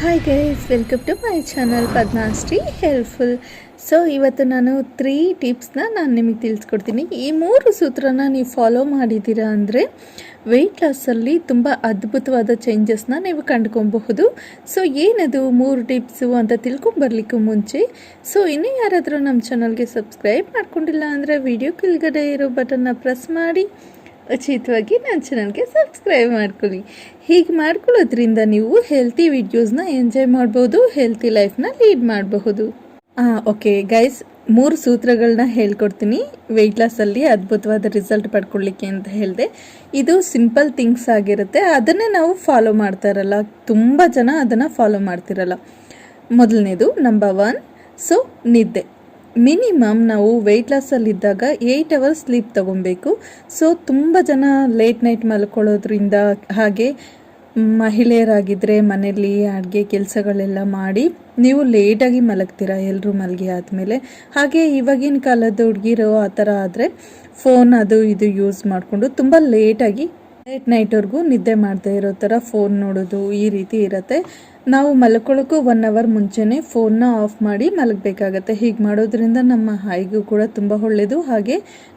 Hi guys welcome to my channel Padmashri helpful so ಇವತ್ತು ನಾನು three ಟಿಪ್ಸ್ನ ನಾನು ನಿಮಗೆ ತಿಳಿಸ್ಕೊಡ್ತೀನಿ. ಈ ಮೂರು ಸೂತ್ರನ ನೀವು ಫಾಲೋ ಮಾಡಿದ್ದೀರಾ ಅಂದರೆ ವೆಯ್ಟ್ ಲಾಸಲ್ಲಿ ತುಂಬ ಅದ್ಭುತವಾದ ಚೇಂಜಸ್ನ ನೀವು ಕಂಡ್ಕೊಬಹುದು. ಸೊ ಏನದು ಮೂರು ಟಿಪ್ಸು ಅಂತ ತಿಳ್ಕೊಂಬರ್ಲಿಕ್ಕೂ ಮುಂಚೆ ಸೊ ಇನ್ನೂ ಯಾರಾದರೂ ನಮ್ಮ ಚಾನಲ್ಗೆ ಸಬ್ಸ್ಕ್ರೈಬ್ ಮಾಡ್ಕೊಂಡಿಲ್ಲ ಅಂದರೆ ವಿಡಿಯೋ ಕೆಳಗಡೆ ಇರೋ ಬಟನ್ನ ಪ್ರೆಸ್ ಮಾಡಿ. ಉಚಿತವಾಗಿ ನನ್ನ ಚಾನಲ್ಗೆ ಸಬ್ಸ್ಕ್ರೈಬ್ ಮಾಡ್ಕೊಳ್ಳಿ. ಹೀಗೆ ಮಾಡ್ಕೊಳ್ಳೋದ್ರಿಂದ ನೀವು ಹೆಲ್ತಿ ವಿಡಿಯೋಸ್ನ ಎಂಜಾಯ್ ಮಾಡ್ಬೋದು ಹೆಲ್ತಿ ಲೈಫ್ನ ಲೀಡ್ ಮಾಡಬಹುದು. ಓಕೆ ಗೈಸ್ ಮೂರು ಸೂತ್ರಗಳನ್ನ ಹೇಳ್ಕೊಡ್ತೀನಿ. ವೆಯ್ಟ್ ಲಾಸಲ್ಲಿ ಅದ್ಭುತವಾದ ರಿಸಲ್ಟ್ ಪಡ್ಕೊಳ್ಳಿಕ್ಕೆ ಅಂತ ಹೇಳಿದೆ. ಇದು ಸಿಂಪಲ್ ಥಿಂಗ್ಸ್ ಆಗಿರುತ್ತೆ. ಅದನ್ನೇ ನಾವು ಫಾಲೋ ಮಾಡ್ತಾ ಇರಲ್ಲ. ತುಂಬ ಜನ ಅದನ್ನು ಫಾಲೋ ಮಾಡ್ತಿರಲ್ಲ. ಮೊದಲನೇದು ನಂಬರ್ ಒನ್ ಸೊ ನಿದ್ದೆ. ಮಿನಿಮಮ್ ನಾವು ವೆಯ್ಟ್ ಲಾಸಲ್ಲಿದ್ದಾಗ ಏಯ್ಟ್ ಅವರ್ಸ್ ಸ್ಲೀಪ್ ತಗೊಬೇಕು ಸೊ ತುಂಬ ಜನ ಲೇಟ್ ನೈಟ್ ಮಲ್ಕೊಳ್ಳೋದ್ರಿಂದ ಹಾಗೆ ಮಹಿಳೆಯರಾಗಿದ್ದರೆ ಮನೆಯಲ್ಲಿ ಅಡುಗೆ ಕೆಲಸಗಳೆಲ್ಲ ಮಾಡಿ ನೀವು ಲೇಟಾಗಿ ಮಲಗ್ತೀರಾ ಎಲ್ಲರೂ ಮಲಗಿ ಆದಮೇಲೆ? ಹಾಗೆ ಇವಾಗಿನ ಕಾಲದ ಹುಡುಗಿರು ಆ ಥರ ಆದರೆ ಫೋನ್ ಅದು ಇದು ಯೂಸ್ ಮಾಡಿಕೊಂಡು ತುಂಬ ಲೇಟಾಗಿ ಲೇಟ್ ನೈಟ್ವರೆಗೂ ನಿದ್ದೆ ಮಾಡದೇ ಇರೋ ಥರ ಫೋನ್ ನೋಡೋದು ಈ ರೀತಿ ಇರುತ್ತೆ. ನಾವು ಮಲ್ಕೊಳ್ಳೋಕ್ಕೂ ಒನ್ ಅವರ್ ಮುಂಚೆನೇ ಫೋನ್ನ ಆಫ್ ಮಾಡಿ ಮಲಗಬೇಕಾಗತ್ತೆ. ಹೀಗೆ ಮಾಡೋದ್ರಿಂದ ನಮ್ಮ ಹಾಯಿಗೂ ಕೂಡ ತುಂಬ ಒಳ್ಳೆಯದು ಹಾಗೆ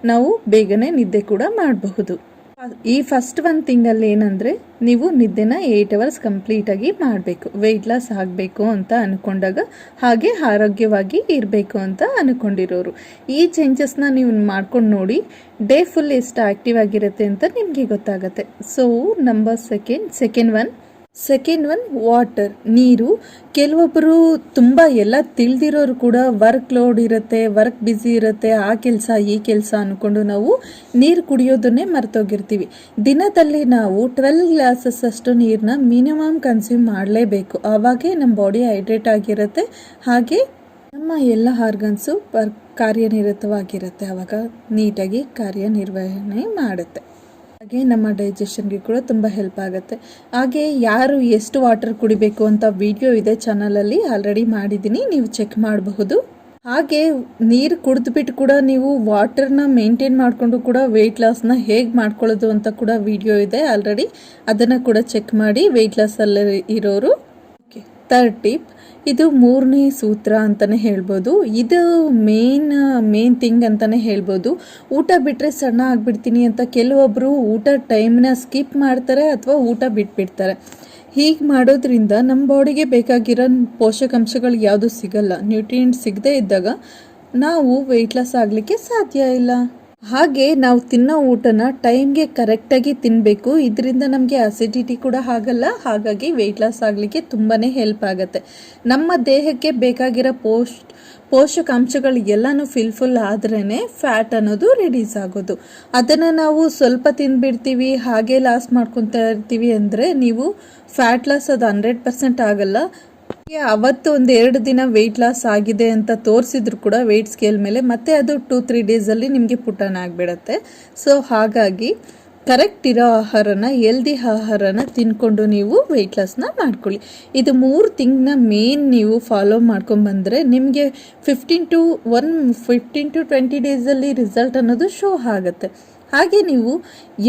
ನಾವು ಬೇಗನೆ ನಿದ್ದೆ ಕೂಡ ಮಾಡಬಹುದು. ಈ ಫಸ್ಟ್ ಒನ್ ತಿಂಗಲ್ಲಿ ಏನಂದರೆ ನೀವು ನಿದ್ದೆನ ಏಯ್ಟ್ ಅವರ್ಸ್ ಕಂಪ್ಲೀಟಾಗಿ ಮಾಡಬೇಕು. ವೆಯ್ಟ್ ಲಾಸ್ ಆಗಬೇಕು ಅಂತ ಅಂದ್ಕೊಂಡಾಗ ಹಾಗೆ ಆರೋಗ್ಯವಾಗಿ ಇರಬೇಕು ಅಂತ ಅಂದ್ಕೊಂಡಿರೋರು ಈ ಚೇಂಜಸ್ನ ನೀವು ಮಾಡ್ಕೊಂಡು ನೋಡಿ ಡೇ ಫುಲ್ ಎಷ್ಟು ಆ್ಯಕ್ಟಿವ್ ಆಗಿರುತ್ತೆ ಅಂತ ನಿಮಗೆ ಗೊತ್ತಾಗುತ್ತೆ. So number second second one second one water ನೀರು. ಕೆಲವೊಬ್ಬರು ತುಂಬ ಎಲ್ಲ ತಿಳಿದಿರೋರು ಕೂಡ ವರ್ಕ್ ಲೋಡ್ ಇರುತ್ತೆ ವರ್ಕ್ ಬ್ಯುಸಿ ಇರುತ್ತೆ, ಆ ಕೆಲಸ, ಈ ಕೆಲಸ ಅಂದ್ಕೊಂಡು ನಾವು ನೀರು ಕುಡಿಯೋದನ್ನೇ ಮರ್ತೋಗಿರ್ತೀವಿ. ದಿನದಲ್ಲಿ ನಾವು ಟ್ವೆಲ್ ಗ್ಲಾಸಸ್ ಅಷ್ಟು ನೀರನ್ನ ಮಿನಿಮಮ್ ಕನ್ಸ್ಯೂಮ್ ಮಾಡಲೇಬೇಕು. ಆವಾಗೇ ನಮ್ಮ ಬಾಡಿ ಹೈಡ್ರೇಟ್ ಆಗಿರುತ್ತೆ. ಹಾಗೆ ನಮ್ಮ ಎಲ್ಲ ಆರ್ಗನ್ಸು ಕಾರ್ಯನಿರತವಾಗಿರುತ್ತೆ. ಆವಾಗ ನೀಟಾಗಿ ಕಾರ್ಯನಿರ್ವಹಣೆ ಮಾಡುತ್ತೆ. ಹಾಗೆ ನಮ್ಮ ಡೈಜೆಷನ್ಗೆ ಕೂಡ ತುಂಬ ಹೆಲ್ಪ್ ಆಗುತ್ತೆ. ಹಾಗೆ ಯಾರು ಎಷ್ಟು ವಾಟರ್ ಕುಡಿಬೇಕು ಅಂತ ವಿಡಿಯೋ ಇದೆ ಚಾನಲಲ್ಲಿ ಆಲ್ರೆಡಿ ಮಾಡಿದ್ದೀನಿ, ನೀವು ಚೆಕ್ ಮಾಡಬಹುದು. ಹಾಗೆ ನೀರು ಕುಡಿದ್ಬಿಟ್ಟು ಕೂಡ ನೀವು ವಾಟರ್ನ ಮೇಂಟೈನ್ ಮಾಡಿಕೊಂಡು ಕೂಡ ವೆಯ್ಟ್ ಲಾಸ್ನ ಹೇಗೆ ಮಾಡ್ಕೊಳ್ಳೋದು ಅಂತ ಕೂಡ ವಿಡಿಯೋ ಇದೆ ಆಲ್ರೆಡಿ ಅದನ್ನು ಕೂಡ ಚೆಕ್ ಮಾಡಿ ವೆಯ್ಟ್ ಲಾಸಲ್ಲಿ ಇರೋರು. ಥರ್ಡ್ ಟಿಪ್ ಇದು ಮೂರನೇ ಸೂತ್ರ ಅಂತಲೇ ಹೇಳ್ಬೋದು. ಇದು ಮೇನ್ ಮೇನ್ ಥಿಂಗ್ ಅಂತಲೇ ಹೇಳ್ಬೋದು. ಊಟ ಬಿಟ್ಟರೆ ಸಣ್ಣ ಆಗಿಬಿಡ್ತೀನಿ ಅಂತ ಕೆಲವೊಬ್ಬರು ಊಟ ಟೈಮ್ನ ಸ್ಕಿಪ್ ಮಾಡ್ತಾರೆ ಅಥವಾ ಊಟ ಬಿಟ್ಬಿಡ್ತಾರೆ. ಹೀಗೆ ಮಾಡೋದ್ರಿಂದ ನಮ್ಮ ಬಾಡಿಗೆ ಬೇಕಾಗಿರೋ ಪೋಷಕಾಂಶಗಳು ಯಾವುದು ಸಿಗಲ್ಲ. ನ್ಯೂಟ್ರಿಯೆಂಟ್ ಸಿಗದೇ ಇದ್ದಾಗ ನಾವು ವೆಯ್ಟ್ ಲಾಸ್ ಆಗಲಿಕ್ಕೆ ಸಾಧ್ಯ ಇಲ್ಲ. ಹಾಗೆ ನಾವು ತಿನ್ನೋ ಊಟನ ಟೈಮ್ಗೆ ಕರೆಕ್ಟಾಗಿ ತಿನ್ನಬೇಕು ಇದರಿಂದ ನಮಗೆ ಅಸಿಡಿಟಿ ಕೂಡ ಆಗಲ್ಲ. ಹಾಗಾಗಿ ವೆಯ್ಟ್ ಲಾಸ್ ಆಗಲಿಕ್ಕೆ ತುಂಬಾ ಹೆಲ್ಪ್ ಆಗುತ್ತೆ. ನಮ್ಮ ದೇಹಕ್ಕೆ ಬೇಕಾಗಿರೋ ಪೋಷ್, ಪೋಷಕಾಂಶಗಳು ಎಲ್ಲನೂ ಫಿಲ್ಫುಲ್ ಆದ್ರೇ ಫ್ಯಾಟ್ ಅನ್ನೋದು ರಿಡ್ಯೂಸ್ ಆಗೋದು. ಅದನ್ನು ನಾವು ಸ್ವಲ್ಪ ತಿಂದುಬಿಡ್ತೀವಿ ಹಾಗೆ ಲಾಸ್ ಮಾಡ್ಕೊತಾ ಇರ್ತೀವಿ ಅಂದರೆ ನೀವು ಫ್ಯಾಟ್ ಲಾಸ್ ಅದು ಹಂಡ್ರೆಡ್ ಪರ್ಸೆಂಟ್ ಆಗಲ್ಲ. ಅವತ್ತು ಒಂದು ಎರಡು ದಿನ ವೆಯ್ಟ್ ಲಾಸ್ ಆಗಿದೆ ಅಂತ ತೋರಿಸಿದ್ರು ಕೂಡ ವೆಯ್ಟ್ ಸ್ಕೇಲ್ ಮೇಲೆ, ಮತ್ತೆ ಅದು ಟೂ ತ್ರೀ ಡೇಸಲ್ಲಿ ನಿಮಗೆ ಪುಟಾಣ ಆಗಿಬಿಡತ್ತೆ. ಸೊ ಹಾಗಾಗಿ ಕರೆಕ್ಟ್ ಇರೋ ಆಹಾರನ ಎಲ್ದಿ ಆಹಾರನ ತಿನ್ಕೊಂಡು ನೀವು ವೆಯ್ಟ್ ಲಾಸ್ನ ಮಾಡ್ಕೊಳ್ಳಿ. ಇದು ಮೂರು ತಿಂಗ್ನ ಮೇನ್ ನೀವು ಫಾಲೋ ಮಾಡ್ಕೊಂಬಂದರೆ ನಿಮಗೆ fifteen to one fifteen to twenty ಡೇಸಲ್ಲಿ ರಿಸಲ್ಟ್ ಅನ್ನೋದು ಶೋ ಆಗುತ್ತೆ. ಹಾಗೆ ನೀವು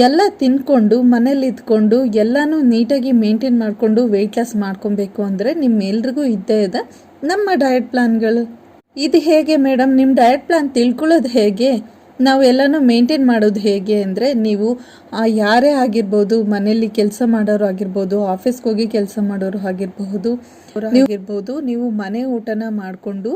ಎಲ್ಲ ತಿನ್ಕೊಂಡು ಮನೇಲಿ ಇದ್ಕೊಂಡು ಎಲ್ಲನೂ ನೀಟಾಗಿ ಮೇಂಟೈನ್ ಮಾಡಿಕೊಂಡು ವೆಯ್ಟ್ ಲಾಸ್ ಮಾಡ್ಕೊಬೇಕು ಅಂದರೆ ನಿಮ್ಮೆಲ್ರಿಗೂ ಇದ್ದೇ ಇದೆ ನಮ್ಮ ಡಯಟ್ ಪ್ಲಾನ್ಗಳು ಇದು ಹೇಗೆ ಮೇಡಮ್ ನಿಮ್ಮ ಡಯಟ್ ಪ್ಲಾನ್ ತಿಳ್ಕೊಳ್ಳೋದು ಹೇಗೆ? ನಾವು ಎಲ್ಲನೂ ಮೇಂಟೈನ್ ಮಾಡೋದು ಹೇಗೆ ಅಂದರೆ ನೀವು ಯಾರೇ ಆಗಿರ್ಬೋದು, ಮನೆಯಲ್ಲಿ ಕೆಲಸ ಮಾಡೋರು ಆಗಿರ್ಬೋದು ಆಫೀಸ್ಗೆ ಹೋಗಿ ಕೆಲಸ ಮಾಡೋರು ಆಗಿರಬಹುದು ಆಗಿರ್ಬೋದು, ನೀವು ಮನೆ ಊಟನ ಮಾಡಿಕೊಂಡು,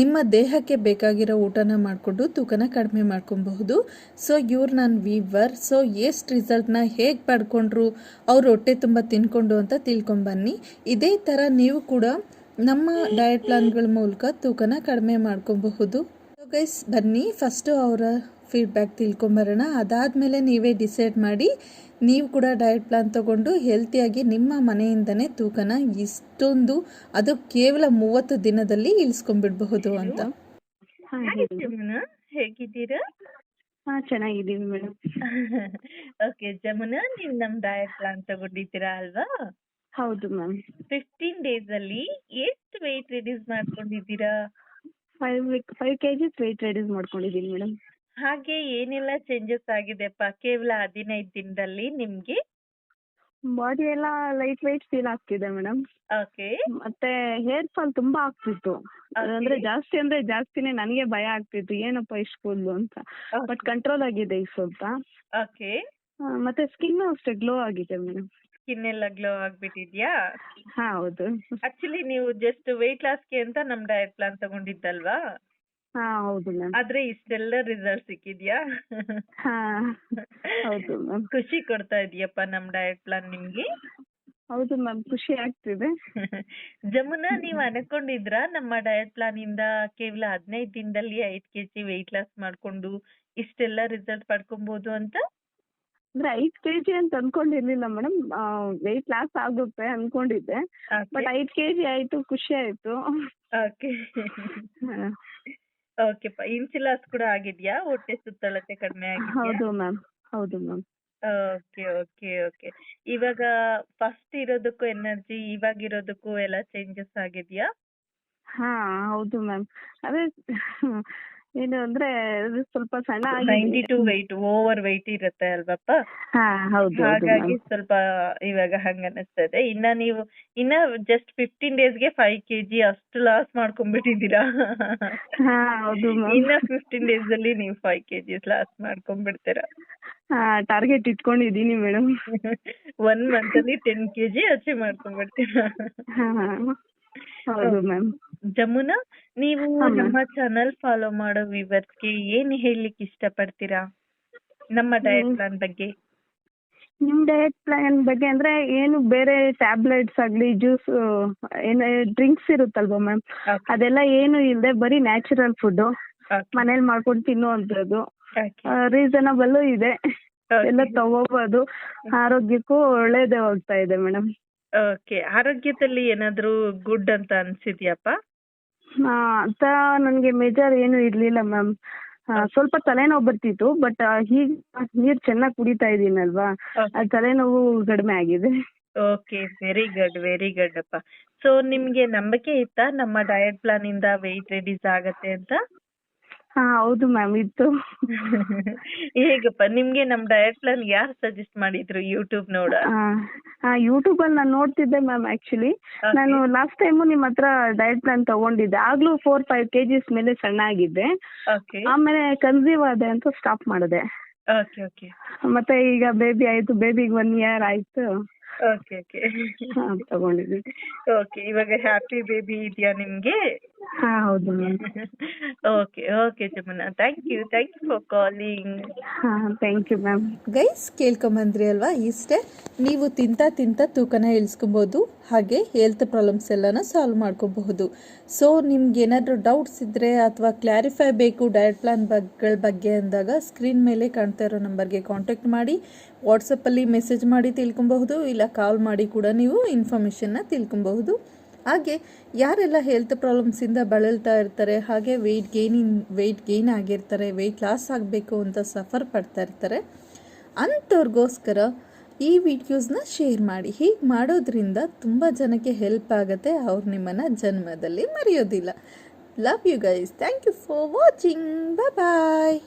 ನಿಮ್ಮ ದೇಹಕ್ಕೆ ಬೇಕಾಗಿರೋ ಊಟನ ಮಾಡಿಕೊಂಡು ತೂಕನ ಕಡಿಮೆ ಮಾಡ್ಕೊಬಹುದು. ಸೊ ಇವ್ರು ನಾನು ವೀವರ್ ಸೊ ಎಷ್ಟು ರಿಸಲ್ಟ್ನ ಹೇಗೆ ಪಡ್ಕೊಂಡ್ರು, ಅವ್ರು ಹೊಟ್ಟೆ ತುಂಬ ತಿನ್ಕೊಂಡು ಅಂತ ತಿಳ್ಕೊಂಬನ್ನಿ ಇದೇ ಥರ ನೀವು ಕೂಡ ನಮ್ಮ ಡಯಟ್ ಪ್ಲಾನ್ಗಳ ಮೂಲಕ ತೂಕನ ಕಡಿಮೆ ಮಾಡ್ಕೊಬಹುದು. ಗೈಸ್ ಬನ್ನಿ. ಫಸ್ಟು ಅವರ ಫೀಡ್ಬ್ಯಾಕ್ ತಿಳ್ಕೊಂಬರೋಣ. ಅದಾದಮೇಲೆ ನೀವೇ ಡಿಸೈಡ್ ಮಾಡಿ ನೀವು ಕೂಡ ಡಯಟ್ ಪ್ಲಾನ್ ತೊಗೊಂಡು ಹೆಲ್ತಿಯಾಗಿ ನಿಮ್ಮ ಮನೆಯಿಂದನೇ ತೂಕನ ಇಷ್ಟೊಂದು ಅದು ಕೇವಲ ಮೂವತ್ತು ದಿನದಲ್ಲಿ ಇಳಿಸ್ಕೊಂಡ್ಬಿಡ್ಬಹುದು ಅಂತ. ಹೇಗಿದ್ದೀರಾ ಹಾಂ ಚೆನ್ನಾಗಿದ್ದೀವಿ ಮೇಡಮ್ ಓಕೆ ಜಮುನಾ ನೀವು ನಮ್ಮ ಡಯಟ್ ಪ್ಲಾನ್ ತಗೊಂಡಿದ್ದೀರಾ ಅಲ್ವಾ? ಹೌದು ಮ್ಯಾಮ್. ಫಿಫ್ಟೀನ್ ಡೇಸ್ ಅಲ್ಲಿ ಎಷ್ಟು ವೆಯ್ಟ್ ರಿಡ್ಯೂಸ್ ಮಾಡ್ಕೊಂಡಿದ್ದೀರಾ? Five five K reduce weight reduce ಮಾಡ್ಕೊಂಡಿದ್ದೀನಿ ಮೇಡಮ್ ಹಾಗೆ ಏನೆಲ್ಲ ಚೇಂಜಸ್ ಆಗಿದೆಪ್ಪ? ಕೇವಲ ಹದಿನೈದು ದಿನದಲ್ಲಿ ನಿಮ್ಗೆ? ಬಾಡಿ ಎಲ್ಲ ಲೈಟ್ weight ಫೀಲ್ ಆಗ್ತಿದೆ ಮೇಡಮ್ ಓಕೆ ಮತ್ತೆ ಹೇರ್ ಫಾಲ್ ತುಂಬಾ ಆಗ್ತಿತ್ತು. ಅಂದ್ರೆ ಜಾಸ್ತಿ ಅಂದ್ರೆ ಜಾಸ್ತಿನೇ ನನಗೆ ಭಯ ಆಗ್ತಿತ್ತು. ಏನಪ್ಪ ಇಷ್ಟು ಕೂದಲು ಅಂತ. ಬಟ್ ಕಂಟ್ರೋಲ್ ಆಗಿದೆ ಈಗ ಸ್ವಲ್ಪ. ಓಕೆ ಮತ್ತೆ ಸ್ಕಿನ್ ಅಷ್ಟೇ ಗ್ಲೋ ಆಗಿದೆ ಮೇಡಮ್ ಸ್ಕಿನ್ ಎಲ್ಲ ಗ್ಲೋ ಆಗ್ಬಿಟ್ಟಿದ್ಯಾ? ಹೌದು. ಆಕ್ಚುಲಿ ನೀವು ಜಸ್ಟ್ ವೆಯ್ಟ್ ಲಾಸ್ಗೆ ಅಂತ ನಮ್ ಡಯಟ್ ಪ್ಲಾನ್ ತಗೊಂಡಿದ್ದಲ್ವಾ? ಹಾ ಹೌದು ಮ್ಯಾಮ್ ಆದ್ರೆ ಇಷ್ಟೆಲ್ಲ ರಿಸಲ್ಟ್ ಸಿಕ್ಕಿದ್ಯಾ? ಹಾ ಹೌದು ಮ್ಯಾಮ್ ಖುಷಿ ಕೊಡ್ತಾ ಇದೆಯಪ್ಪ ನಮ್ ಡಯಟ್ ಪ್ಲಾನ್ ನಿಮ್ಗೆ? ಹೌದು ಮ್ಯಾಮ್ ಖುಷಿ ಆಗ್ತಿದೆ. ಜಮುನಾ ನೀವ್ ಅನ್ಕೊಂಡಿದ್ರ ನಮ್ಮ ಡಯಟ್ ಪ್ಲಾನ್ ಇಂದ ಕೇವಲ ಹದಿನೈದು ದಿನದಲ್ಲಿ ಐದ್ ಕೆಜಿ weight ಲಾಸ್ ಮಾಡ್ಕೊಂಡು ಇಷ್ಟೆಲ್ಲ ರಿಸಲ್ಟ್ ಪಡ್ಕೊಬಹುದು ಅಂತ? ಅಂದ್ರೆ ಐದ್ ಕೆಜಿ ಅಂತ ಅನ್ಕೊಂಡಿರ್ಲಿಲ್ಲ ಮೇಡಮ್ ವೆಯ್ಟ್ ಲಾಸ್ ಆಗುತ್ತೆ ಅನ್ಕೊಂಡಿದ್ದೆ. ಬಟ್ ಐದ್ ಕೆಜಿ ಆಯ್ತು ಖುಷಿ ಆಯ್ತು. ಓಕೆ ಹಾ. ಇನ್ಸುಲಾಸ್ ಕೂಡ ಆಗಿದ್ಯಾ? ಹೊಟ್ಟೆ ಸುತ್ತಳತೆ ಕಡಿಮೆ ಆಗಿದ್ಯಾ? ಹೌದು ಮ್ಯಾಮ್ ಹೌದು ಮ್ಯಾಮ್ ಓಕೆ ಓಕೆ ಓಕೆ ಇವಾಗ ಫಸ್ಟ್ ಇರೋದಕ್ಕೂ ಎನರ್ಜಿ ಇವಾಗ ಇರೋದಕ್ಕೂ ಎಲ್ಲ ಚೇಂಜಸ್ ಆಗಿದ್ಯಾ? ಹಾ ಹೌದು ಮ್ಯಾಮ್ ಅದೇ ಏನು ಅಂದ್ರೆ ಸ್ವಲ್ಪ ಸಣ್ಣ ninety two weight over weight ಇರುತ್ತೆ ಅಲ್ವಪ್ಪ? ಹಾಗಾಗಿ ಸ್ವಲ್ಪ ಇವಾಗ ಹಂಗ ಅನಿಸ್ತದೆ ಇನ್ನ ನೀವು ಇನ್ನ ಜಸ್ಟ್ ಫಿಫ್ಟೀನ್ ಡೇಸ್ಗೆ ಫೈವ್ ಕೆಜಿ ಅಷ್ಟು ಲಾಸ್ ಮಾಡ್ಕೊಂಡ್ಬಿಟ್ಟಿದ್ದೀರಾ? ಇನ್ನ ಫಿಫ್ಟೀನ್ ಡೇಸ್ ಅಲ್ಲಿ ನೀವು ಫೈವ್ ಕೆಜಿಸ್ ಲಾಸ್ ಮಾಡ್ಕೊಂಡ್ಬಿಡ್ತೀರಾ? ಟಾರ್ಗೆಟ್ ಇಟ್ಕೊಂಡಿದೀನಿ ಮೇಡಮ್. ಒನ್ ಮಂತ್ ಅಲ್ಲಿ ಟೆನ್ ಕೆಜಿ ಅಚೀವ್ ಮಾಡ್ಕೊಂಡ್ಬಿಡ್ತೀರಾ? ಹೌದು ಮ್ಯಾಮ್ ಜಮುನಾ ನೀವು ನಮ್ಮ ಚಾನೆಲ್ ಫಾಲೋ ಮಾಡೋ ವ್ಯೂವರ್ಸ್ಗೆ ಏನ್ ಹೇಳ್ಲಿಕ್ಕೆ ಇಷ್ಟಪಡ್ತೀರಾ? ನಮ್ಮ ಡಯಟ್. ಪ್ಲಾನ್ ಬಗ್ಗೆ. ನಿಮ್ ಡಯಟ್ ಪ್ಲಾನ್ ಬಗ್ಗೆ ಅಂದ್ರೆ ಏನು ಬೇರೆ ಟ್ಯಾಬ್ಲೆಟ್ಸ್ ಆಗ್ಲಿ ಜ್ಯೂಸ್ ಏನ ಡ್ರಿಂಕ್ಸ್ ಇರುತ್ತಲ್ವಾ ಮ್ಯಾಮ್ ಅದೆಲ್ಲ ಏನು ಇಲ್ಲದೆ ಬರೀ ನ್ಯಾಚುರಲ್ ಫುಡ್. ಮನೇಲಿ ಮಾಡ್ಕೊಂಡು ತಿನ್ನುವಂಥದ್ದು. Okay. ರೀಸನಬಲ್ ಇದೆ. ಎಲ್ಲ ತಗೋಬಹುದು ಆರೋಗ್ಯಕ್ಕೂ ಒಳ್ಳೇದೇ ಹೋಗ್ತಾ ಇದೆ ಮೇಡಮ್ ಓಕೆ. ಆರೋಗ್ಯದಲ್ಲಿ ಏನಾದ್ರೂ ಗುಡ್ ಅಂತ ಅನ್ಸಿದ್ಯಪ್ಪ? ಅಂತ ನನಗೆ ಮೇಜರ್ ಏನು ಇರ್ಲಿಲ್ಲ ಮ್ಯಾಮ್. ಸ್ವಲ್ಪ ತಲೆನೋವು ಬರ್ತಿತ್ತು ಬಟ್ ಈಗ ನೀರ್ ಚೆನ್ನಾಗಿ ಕುಡಿತಾ ಇದೀನಲ್ವಾ? ಆ ತಲೆನೋವು ಕಡಿಮೆ ಆಗಿದೆ. Okay very good very good ಅಪ್ಪ. ಸೊ ನಿಮ್ಗೆ ನಂಬಿಕೆ ಇತ್ತಾ? ನಮ್ಮ ಡಯಟ್ ಪ್ಲಾನ್ ಇಂದ ವೆಯ್ಟ್ ರಿಡ್ಯೂಸ್ ಆಗತ್ತೆ ಅಂತ? ಹಾ ಹೌದು ಮ್ಯಾಮ್ ಇತ್ತು. ಹೇಗಪ್ಪ ನಿಮ್ಗೆ ನಮ್ ಡಯಟ್ ಪ್ಲಾನ್ ಯಾರು ಸಜೆಸ್ಟ್ ಮಾಡಿದ್ರು ಯೂಟ್ಯೂಬ್ ನೋಡ? ಯೂಟ್ಯೂಬ್ ಅಲ್ಲಿ ನಾನು ನೋಡ್ತಿದ್ದೆ ಮ್ಯಾಮ್ ಆಕ್ಚುಲಿ ನಾನು ಲಾಸ್ಟ್ ಟೈಮು ನಿಮ್ ಹತ್ರ ಡಯಟ್ ಪ್ಲಾನ್ ತಗೊಂಡಿದ್ದೆ. ಆಗ್ಲೂ ಫೋರ್ ಫೈವ್ ಕೆಜಿಸ್ ಮೇಲೆ ಸಣ್ಣ ಆಗಿದ್ದೆ ಆಮೇಲೆ ಕನ್ಸೀವ್ ಆದೆ ಅಂತ ಸ್ಟಾಪ್ ಮಾಡಿದೆ. ಮತ್ತೆ ಈಗ ಬೇಬಿ ಆಯ್ತು ಬೇಬಿಗೆ ಒನ್ ಇಯರ್ ಆಯ್ತು. ಓಕೆ ಓಕೆ ಹಾ, ತಗೊಂಡಿದ್ದೀನಿ ಓಕೆ ಇವಾಗ ಹ್ಯಾಪಿ ಬೇಬಿ ಇದೆಯಾ ನಿಮ್ಗೆ? ಹಾ ಹೌದು ma'am okay okay Jamuna thank you thank you for calling ಹಾ ಥ್ಯಾಂಕ್ ಯು ಮ್ಯಾಮ್ ಗೈಸ್ ಕೇಳ್ಕೊಂಬಂದ್ರಿ ಅಲ್ವಾ? ಇಷ್ಟೇ ನೀವು ತಿಂತ ತಿಂತ ತೂಕನ ಇಳಿಸ್ಕೊಬೋದು ಹಾಗೆ ಹೆಲ್ತ್ ಪ್ರಾಬ್ಲಮ್ಸ್ ಎಲ್ಲನೂ ಸಾಲ್ವ್ ಮಾಡ್ಕೋಬಹುದು. ಸೊ ನಿಮ್ಗೆ ಏನಾದರೂ ಡೌಟ್ಸ್ ಇದ್ದರೆ ಅಥವಾ ಕ್ಲಾರಿಫೈ ಬೇಕು ಡಯಟ್ ಪ್ಲಾನ್ ಬಗ್ಗಳ ಬಗ್ಗೆ ಅಂದಾಗ ಸ್ಕ್ರೀನ್ ಮೇಲೆ ಕಾಣ್ತಾ ಇರೋ ನಂಬರ್ಗೆ ಕಾಂಟ್ಯಾಕ್ಟ್ ಮಾಡಿ. ವಾಟ್ಸಪ್ಪಲ್ಲಿ ಮೆಸೇಜ್ ಮಾಡಿ ತಿಳ್ಕೊಬಹುದು, ಇಲ್ಲ ಕಾಲ್ ಮಾಡಿ ಕೂಡ ನೀವು ಇನ್ಫಾರ್ಮೇಷನ್ನ ತಿಳ್ಕೊಬಹುದು. ಹಾಗೆ ಯಾರೆಲ್ಲ ಹೆಲ್ತ್ ಪ್ರಾಬ್ಲಮ್ಸಿಂದ ಬಳಲ್ತಾ ಇರ್ತಾರೆ, ಹಾಗೆ ವೆಯ್ಟ್ ಗೇನಿನ್ ವೆಯ್ಟ್ ಗೇನ್ ಆಗಿರ್ತಾರೆ ವೆಯ್ಟ್ ಲಾಸ್ ಆಗಬೇಕು ಅಂತ ಸಫರ್ ಪಡ್ತಾ ಇರ್ತಾರೆ, ಅಂಥವ್ರಿಗೋಸ್ಕರ ಈ ವಿಡಿಯೋಸ್ನ ಶೇರ್ ಮಾಡಿ. ಹೀಗೆ ಮಾಡೋದ್ರಿಂದ ತುಂಬ ಜನಕ್ಕೆ ಹೆಲ್ಪ್ ಆಗುತ್ತೆ, ಅವ್ರು ನಿಮ್ಮನ್ನು ಜನ್ಮದಲ್ಲಿ ಮರೆಯೋದಿಲ್ಲ. Love you guys thank you for watching bye